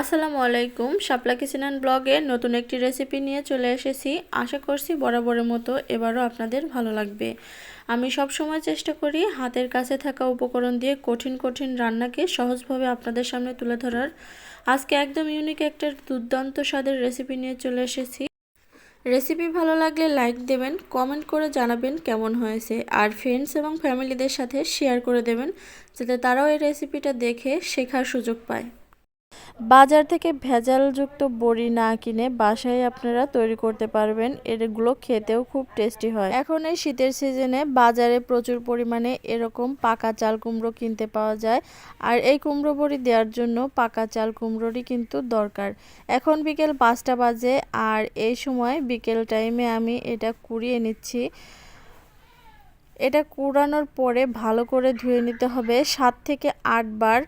আসসালামু আলাইকুম। শাপলা kitchen and ব্লগে নতুন একটি রেসিপি নিয়ে চলে এসেছি। আশা করছি বরাবরের মতো এবারও আপনাদের ভালো লাগবে। আমি সব সময় চেষ্টা করি হাতের কাছে থাকা উপকরণ দিয়ে কঠিন কঠিন রান্নাকে সহজভাবে আপনাদের সামনে তুলে ধরার। আজকে একদম ইউনিক একটা দুর্দান্ত স্বাদের রেসিপি নিয়ে চলে এসেছি। রেসিপি ভালো লাগলে লাইক দেবেন কমেন্ট করে জানাবেন কেমন হয়েছে। আর ফ্রেন্ডস এবং ফ্যামিলিদের সাথে শেয়ার করে দেবেন, যাতে তারাও এই রেসিপিটা দেখে শেখার সুযোগ পায়। বাজার থেকে ভেজালযুক্ত বড়ি না কিনে বাসায় আপনারা তৈরি করতে পারবেন। এগুলো খেতেও খুব টেস্টি হয়। এখন এই শীতের সিজনে বাজারে প্রচুর পরিমাণে এরকম পাকা চাল কুমড়ো কিনতে পাওয়া যায়। আর এই কুমড়ো বড়ি দেওয়ার জন্য পাকা চাল কুমড়োরই কিন্তু দরকার। এখন বিকেল পাঁচটা বাজে আর এই সময় বিকেল টাইমে আমি এটা কুড়িয়ে নিচ্ছি। এটা কুড়ানোর পরে ভালো করে ধুয়ে নিতে হবে। সাত থেকে আটবার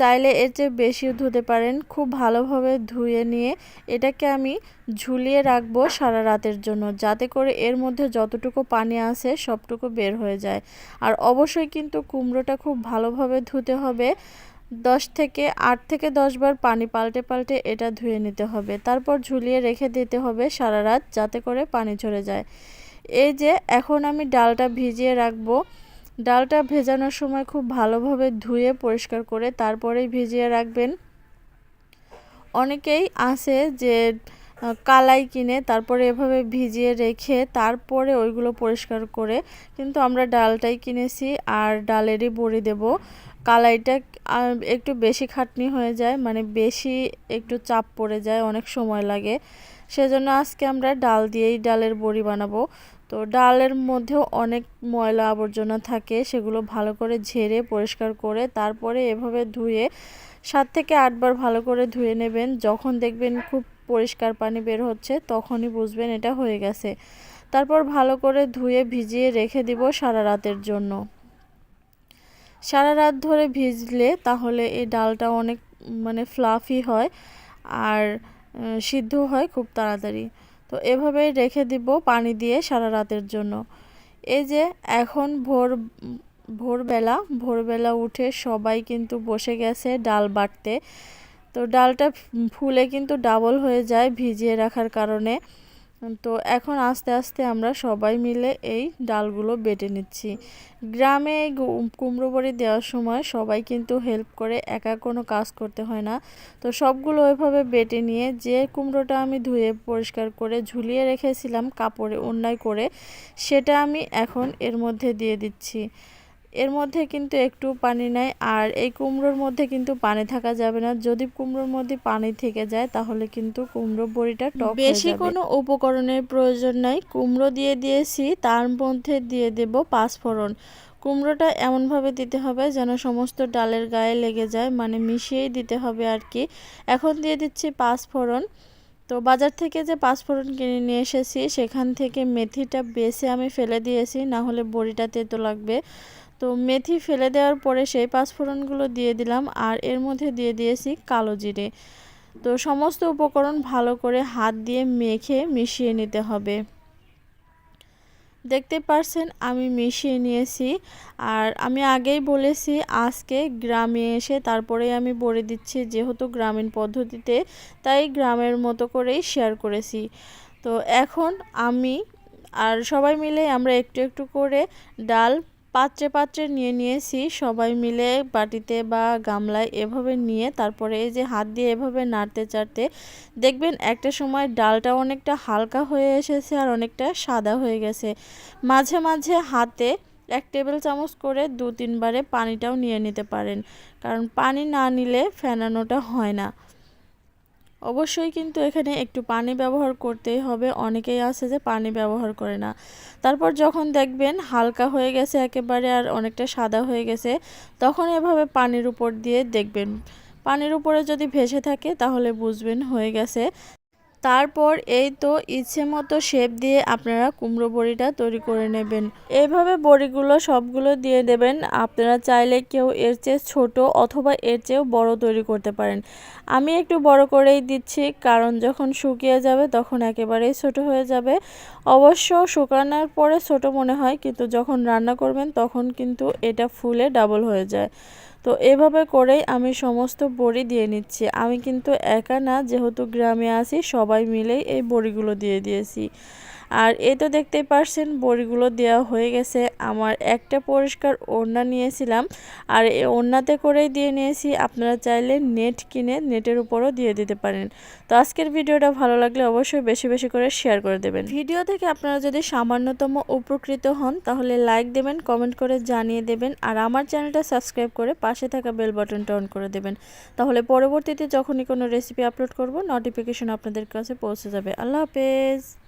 চাইলে এর চেয়ে বেশিও ধুতে পারেন। খুব ভালোভাবে ধুয়ে নিয়ে এটাকে আমি ঝুলিয়ে রাখব সারা রাতের জন্য, যাতে করে এর মধ্যে যতটুকু পানি আছে সবটুকু বের হয়ে যায়। আর অবশ্যই কিন্তু কুমড়োটা খুব ভালোভাবে ধুতে হবে। দশ থেকে আট থেকে দশ বার পানি পাল্টে পাল্টে এটা ধুয়ে নিতে হবে। তারপর ঝুলিয়ে রেখে দিতে হবে সারা রাত, যাতে করে পানি ঝরে যায়। এই যে, এখন আমি ডালটা ভিজিয়ে রাখব। ডালটা ভেজানোর সময় খুব ভালোভাবে ধুয়ে পরিষ্কার করে তারপরেই ভিজিয়ে রাখবেন। অনেকেই আছে যে কালাই কিনে তারপরে এভাবে ভিজিয়ে রেখে তারপরে ওইগুলো পরিষ্কার করে কিন্তু আমরা ডালটাই কিনেছি আর ডালেরই বড়ি দেব। কালাইটা একটু বেশি খাটনি হয়ে যায় মানে বেশি একটু চাপ পড়ে যায়, অনেক সময় লাগে। সেজন্য আজকে আমরা ডাল দিয়েই ডালের বড়ি বানাবো। তো ডালের মধ্যেও অনেক ময়লা আবর্জনা থাকে, সেগুলো ভালো করে ঝেড়ে পরিষ্কার করে তারপরে এভাবে ধুয়ে সাত থেকে আটবার ভালো করে ধুয়ে নেবেন। যখন দেখবেন খুব পরিষ্কার পানি বের হচ্ছে, তখনই বুঝবেন এটা হয়ে গেছে। তারপর ভালো করে ধুয়ে ভিজিয়ে রেখে দিব সারা রাতের জন্য। সারা রাত ধরে ভিজলে তাহলে এই ডালটা অনেক মানে ফ্লাফি হয় আর সিদ্ধ হয় খুব তাড়াতাড়ি। তো এভাবেই রেখে দিব পানি দিয়ে সারা রাতের জন্য। এই যে এখন ভোর, ভোরবেলা ভোরবেলা উঠে সবাই কিন্তু বসে গেছে ডাল বাটতে। তো ডালটা ফুলে কিন্তু ডাবল হয়ে যায় ভিজিয়ে রাখার কারণে। তো এখন আস্তে আস্তে আমরা সবাই মিলে এই ডালগুলো বেটে নিচ্ছি। গ্রামে এই কুমড়ো বড়ি দেওয়ার সময় সবাই কিন্তু হেল্প করে, একা কোনো কাজ করতে হয় না। তো সবগুলো ওইভাবে বেটে নিয়ে যে কুমড়োটা আমি ধুয়ে পরিষ্কার করে ঝুলিয়ে রেখেছিলাম কাপড়ে অন্যায় করে, সেটা আমি এখন এর মধ্যে দিয়ে দিচ্ছি। এর মধ্যে কিন্তু একটু পানি নাই আর এই কুমড়োর মধ্যে কিন্তু পানি থাকা যাবে না। যদি কুমড়োর মধ্যে পানি থেকে যায় তাহলে কিন্তু কুমড়ো বড়িটা টক বেশি কোনো উপকরণের প্রয়োজন নাই। কুমড়ো দিয়ে দিয়েছি তার মধ্যে দিয়ে দেব পাঁচফোড়ন। কুমড়োটা এমনভাবে দিতে হবে যেন সমস্ত ডালের গায়ে লেগে যায় মানে মিশিয়েই দিতে হবে আর কি। এখন দিয়ে দিচ্ছি পাঁচফোড়ন। তো বাজার থেকে যে পাঁচফোড়ন কিনে নিয়ে এসেছি সেখান থেকে মেথিটা বেছে আমি ফেলে দিয়েছি না হলে বড়িটা তেতো লাগবে। তো মেথি ফেলে দেওয়ার পরে সেই পাঁচফোড়নগুলো দিয়ে দিলাম আর এর মধ্যে দিয়ে দিয়েছি কালো জিরে। তো সমস্ত উপকরণ ভালো করে হাত দিয়ে মেখে মিশিয়ে নিতে হবে। দেখতে পারছেন, আমি মিশিয়ে নিয়েছি। আর আমি আগেই বলেছি, আজকে গ্রামে এসে তারপরে আমি বলে দিচ্ছি যেহেতু গ্রামীণ পদ্ধতিতে, তাই গ্রামের মতো করেই শেয়ার করেছি। তো এখন আমি আর সবাই মিলে আমরা একটু একটু করে ডাল পাত্রে পাত্রে নিয়ে নিয়েছি। সবাই মিলে বাটিতে বা গামলায় এভাবে নিয়ে তারপরে এই যে হাত দিয়ে এভাবে নাড়তে চাড়তে, দেখবেন একটা সময় ডালটা অনেকটা হালকা হয়ে এসেছে আর অনেকটা সাদা হয়ে গেছে। মাঝে মাঝে হাতে এক টেবিল চামচ করে দু তিনবারে পানিটাও নিয়ে নিতে পারেন, কারণ পানি না নিলে ফেনানোটা হয় না। অবশ্যই কিন্তু এখানে একটু পানি ব্যবহার করতেই হবে। অনেকেই আছে যে পানি ব্যবহার করে না। তারপর যখন দেখবেন হালকা হয়ে গেছে একেবারে আর অনেকটা সাদা হয়ে গেছে, তখন এভাবে পানির উপর দিয়ে দেখবেন। পানির উপরে যদি ভেসে থাকে তাহলে বুঝবেন হয়ে গেছে। তারপর এই তো ইচ্ছে মতো শেপ দিয়ে আপনারা কুমড়ো বড়িটা তৈরি করে নেবেন। এইভাবে বড়িগুলো সবগুলো দিয়ে দেবেন। আপনারা চাইলে কেউ এর চেয়ে ছোট অথবা এর চেয়েও বড় তৈরি করতে পারেন। আমি একটু বড় করেই দিচ্ছি, কারণ যখন শুকিয়ে যাবে তখন একেবারেই ছোট হয়ে যাবে। অবশ্য শুকানোর পরে ছোট মনে হয়, কিন্তু যখন রান্না করবেন তখন কিন্তু এটা ফুলে ডাবল হয়ে যায়। তো এভাবে করেই আমি সমস্ত বড়ি দিয়ে নিচ্ছি। আমি কিন্তু একা না, যেহেতু গ্রামে আছি, সবাই মিলেই এই বড়িগুলো দিয়ে দিয়েছি। আর এই তো দেখতেই পারছেন, বড়িগুলো দেওয়া হয়ে গেছে। আমার একটা পরিষ্কার ওড়না নিয়েছিলাম, আর এই ওড়নাতে করেই দিয়ে নিয়েছি। আপনারা চাইলে নেট কিনে নেটের উপরও দিয়ে দিতে পারেন। তো আজকের ভিডিওটা ভালো লাগলে অবশ্যই বেশি বেশি করে শেয়ার করে দেবেন। ভিডিও থেকে আপনারা যদি সামান্যতম উপকৃত হন, তাহলে লাইক দেবেন কমেন্ট করে জানিয়ে দেবেন, আর আমার চ্যানেলটা সাবস্ক্রাইব করে পাশে থাকা বেল বাটনটা অন করে দেবেন। তাহলে পরবর্তীতে যখনই কোনো রেসিপি আপলোড করব নোটিফিকেশন আপনাদের কাছে পৌঁছে যাবে। আল্লাহ হাফেজ!